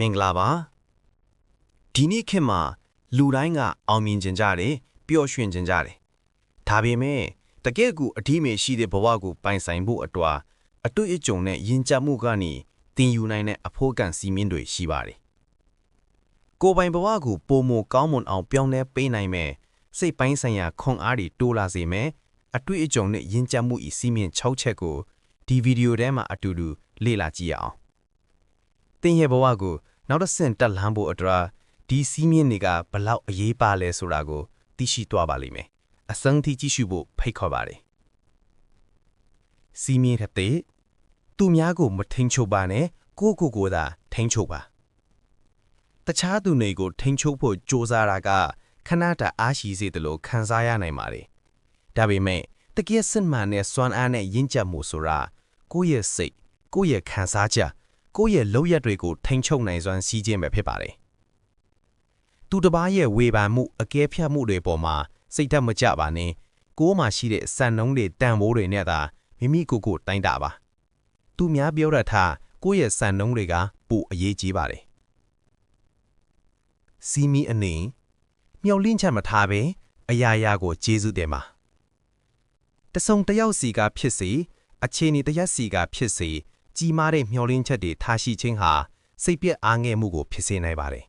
မင်္ဂလာပါဒီနေ့ခေတ်မှာလူတိုင်းကအောင်မြင်ကြကြတယ်ပျော်ရွှင်ကြကြတယ်ဒါပေမဲ့တကယ့်ကိုအထီးမေရှိတဲ့ဘဝကိုပိုင်ဆိုင်ဖို့အတွက်အတွေ့အကြုံနဲ့ယဉ်ကျေးမှုကနေတင်ယူနိုင်တဲ့အဖို့ကန်စီမင်းတွေရှိပါတယ်ကိုယ်ပိုင်ဘဝကိုပုံမကောင်းမွန်အောင်ပြောင်းလဲပေးနိုင်မယ်စိတ်ပိုင်းဆိုင်ရာခွန်အားတွေတိုးလာစေမယ်အတွေ့အကြုံနဲ့ယဉ်ကျေးမှုဤစီမင်း6ချက်ကိုဒီဗီဒီယိုထဲမှာအတူတူလေ့လာကြည့်ရအောင် တင်ရဲ့ဘဝကိုနောက်တစ်ဆင့်တက်လှမ်းဖို့အတွက်ဒီစီးမြင့်တွေကဘလောက်အရေးပါလဲဆိုတာကိုသိရှိသွားပါလိမ့်မယ်အစမ်းထိကြည့်ရှုဖို့ဖိတ်ခေါ်ပါတယ်စီးမြင့်တဲ့သူများကိုမထိန်ချုပ်ပါနဲ့ကိုကိုကိုသာထိန်ချုပ်ပါတခြားသူတွေကိုထိန်ချုပ်ဖို့ကြိုးစားတာကခဏတာအားရှိစေတယ်လို့ခံစားရနိုင်ပါတယ်ဒါပေမဲ့တကယ်စစ်မှန်တဲ့စွမ်းအားနဲ့ရင့်ကျက်မှုဆိုတာကိုယ့်ရဲ့စိတ်ကိုယ့်ရဲ့ခံစားချက် ကိုယ့်ရဲ့လုပ်ရက်တွေကိုထိန်ချုပ်နိုင်စွမ်းစီးခြင်းပဲဖြစ်ပါတယ်။သူတစ်ပါးရဲ့ဝေဖန်မှုအကဲဖြတ်မှုတွေပေါ်မှာစိတ်ဓာတ်မကျပါနဲ့ကိုယ်မှာရှိတဲ့စံနှုန်းတွေတန်ဖိုးတွေနဲ့သာမိမိကိုယ်ကိုတိုင်းတာပါ။သူများပြောရတာကိုယ့်ရဲ့စံနှုန်းတွေကပိုအရေးကြီးပါတယ်။စီမီအနေမျောလင့်ချက်မထားပဲအရာရာကိုကျေးဇူးတင်ပါ။တဆုံတယောက်စီကဖြစ်စေအခြေအနေတရက်စီကဖြစ်စေ ကြီးမားတဲ့မျှော်လင့်ချက်တွေထားရှိခြင်းဟာစိတ်ပြက်အားငယ်မှုကိုဖြစ်စေနိုင်ပါတယ်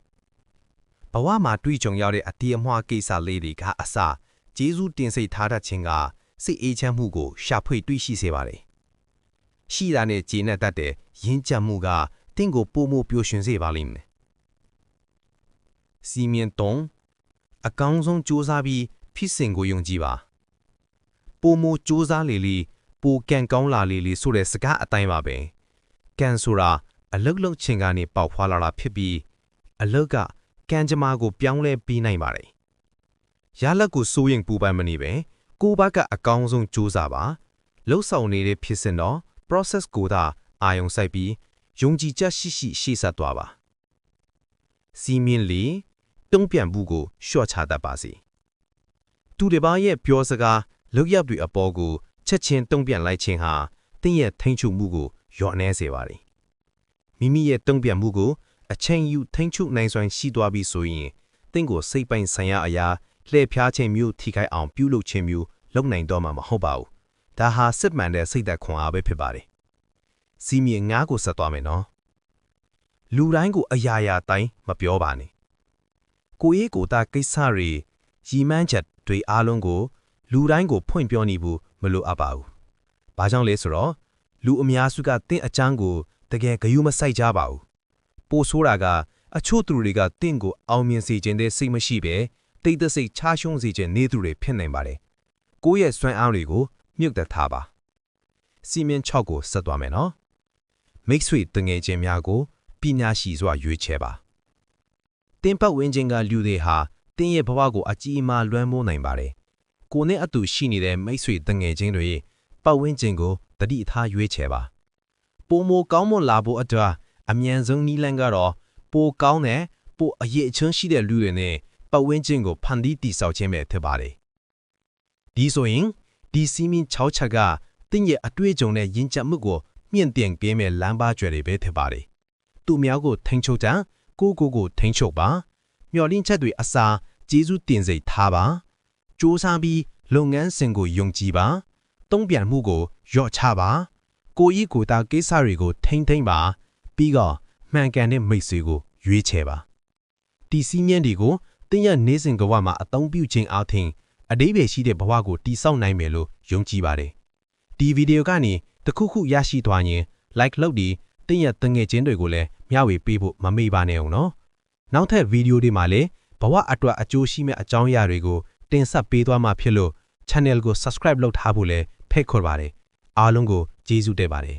။ဘဝမှာတွေ့ကြုံရတဲ့အတီးအမွှားကိစ္စလေးတွေကအစဂျေဇုတင်စိတ်ထားတတ်ခြင်းကစိတ်အေးချမ်းမှုကိုရှာဖွေတွေ့ရှိစေပါတယ်။ရှိတာနဲ့ဂျင်းနဲ့တတ်တဲ့ရင်းချမှုကတင့်ကိုပိုမိုပျော်ရွှင်စေပါလိမ့်မယ်။စီမင်းတုံးအကောင်းဆုံးစူးစမ်းပြီးဖြစ်စဉ်ကိုယုံကြည်ပါ။ပိုမိုစူးစမ်းလေလေပိုကန်ကောင်းလာလေလေဆိုတဲ့စကားအတိုင်းပါပဲ။ ကံဆိုတာအလုတ်လုတ်ချင်ကနေပေါက်ဖွာလာတာဖြစ်ပြီးအလုတ်ကကံကြမ္မာကိုပြောင်းလဲပြီးနိုင်ပါတယ်။ရလက်ကိုစိုးရင်ပူပန်မနေပဲကိုဘက်ကအကောင်းဆုံးကြိုးစားပါလှုပ်ဆောင်နေတဲ့ဖြစ်စဉ်တော့ process ကိုသာအာယုံစိုက်ပြီးယုံကြည်ချက်ရှိရှိရှေ့ဆက်သွားပါ။စီမင်းလီတုံးပြန်မှုကိုရှော့ချတတ်ပါစေ။သူတစ်ပါးရဲ့ပြောစကားလောက်ရပ်တွေအပေါ်ကိုချက်ချင်းတုံးပြန်လိုက်ခြင်းဟာတင့်ရဲ့ထိန်ချုပ်မှုကို လျော့နှဲစေပါတယ်မိမိရဲ့တုံ့ပြန်မှုကိုအချိန်ယူထိန်းချုပ်နိုင်စွမ်းရှိသွားပြီဆိုရင်တင့်ကိုစိတ်ပိုင်ဆိုင်ရာအရာလှည့်ဖျားခြင်းမျိုးထိခိုက်အောင်ပြုလုပ်ခြင်းမျိုးလုပ်နိုင်တော့မှာမဟုတ်ပါဘူးဒါဟာစစ်မှန်တဲ့စိတ်သက်ခွန်အားပဲဖြစ်ပါတယ်စီမီငါးကိုဆက်သွားမယ်နော်လူတိုင်းကိုအရာရာတိုင်းမပြောပါနဲ့ကိုရေးကိုတာကိစ္စတွေရီမန်းချက်တွေအားလုံးကို လူတိုင်းကိုဖွင့်ပြောနေဘူးမလိုအပ်ပါဘူး။ဘာကြောင့်လဲဆိုတော့ လူအများစုကတင့်အချမ်းကိုတကယ်ဂယုမဆိုင်ကြပါဘူးပိုဆိုးတာကအချို့သူတွေကတင့်ကိုအောင်မြင်စေခြင်းတဲ့စိတ်မရှိပဲတိတ်တဆိတ်ချားရှုံးစေခြင်းနေသူတွေဖြစ်နိုင်ပါတယ်ကိုယ့်ရဲ့စွမ်းအားတွေကိုမြုပ်သက်ထားပါစီမင်း6ကိုဆက်သွားမယ်နော်မိတ်ဆွေတငယ်ချင်းများကိုပညာရှိစွာရွေးချယ်ပါတင်းပတ်ဝင်းချင်းကလူတွေဟာတင်းရဲ့ဘဝကိုအကြီးအမားလွှမ်းမိုးနိုင်ပါတယ်ကိုနဲ့အတူရှိနေတဲ့မိတ်ဆွေတငယ်ချင်းတွေပတ်ဝန်းကျင်ကို တတိထားရွေးချယ်ပါပိုမိုကောင်းမွန်လာဖို့အတွက်အမြန်ဆုံးနည်းလမ်းကတော့ပိုကောင်းတဲ့ပိုအရေးအချင်းရှိတဲ့လူတွေနဲ့ပတ်ဝန်းကျင်ကိုဖန်တီးတည်ဆောက်ခြင်းပဲဖြစ်ပါတယ်ဒီဆိုရင်ဒီစီမင်း6ချက်ကတင်းရဲ့အတွေ့အကြုံနဲ့ယဉ်ကျေးမှုကိုမြင့်တင်ပေးမဲ့လမ်းပါကျွယ်တွေပဲဖြစ်ပါတယ်သူများကိုထိန်ချုပ်တဲ့ကိုကိုကိုထိန်ချုပ်ပါမျော်လင့်ချက်တွေအစားကျေးဇူးတင်စိတ်ထားပါစ조사ပြီးလုပ်ငန်းစဉ်ကိုယုံကြည်ပါ တုံ့ပြန်မှုကိုရော့ချပါကိုကြီးကိုတာကိစ္စတွေကိုထိမ့်သိမ့်ပါပြီးတော့မှန်ကန်တဲ့မိတ်ဆွေကိုရွေးချယ်ပါတီစီမြင့်တွေကိုတင်းရနေစဉ်ကဝမှာအသုံးပြုခြင်းအားဖြင့်အတိပ္ပယ်ရှိတဲ့ဘဝကိုတိဆောက်နိုင်မယ်လို့ယုံကြည်ပါတယ်ဒီဗီဒီယိုကနေတခုခုရရှိသွားရင် like လုပ်ပြီးတင်းရတငယ်ချင်းတွေကိုလည်းမျှဝေပေးဖို့မမေ့ပါနဲ့အောင်နော်နောက်ထပ်ဗီဒီယိုတွေမှာလည်းဘဝအတွက်အကျိုးရှိမဲ့အကြောင်းအရာတွေကိုတင်ဆက်ပေးသွားမှာဖြစ်လို့ channel ကို subscribe လုပ်ထားဖို့လည်း ဖိတ်ခေါ်ပါတယ်အားလုံးကိုကျေးဇူးတင်ပါတယ်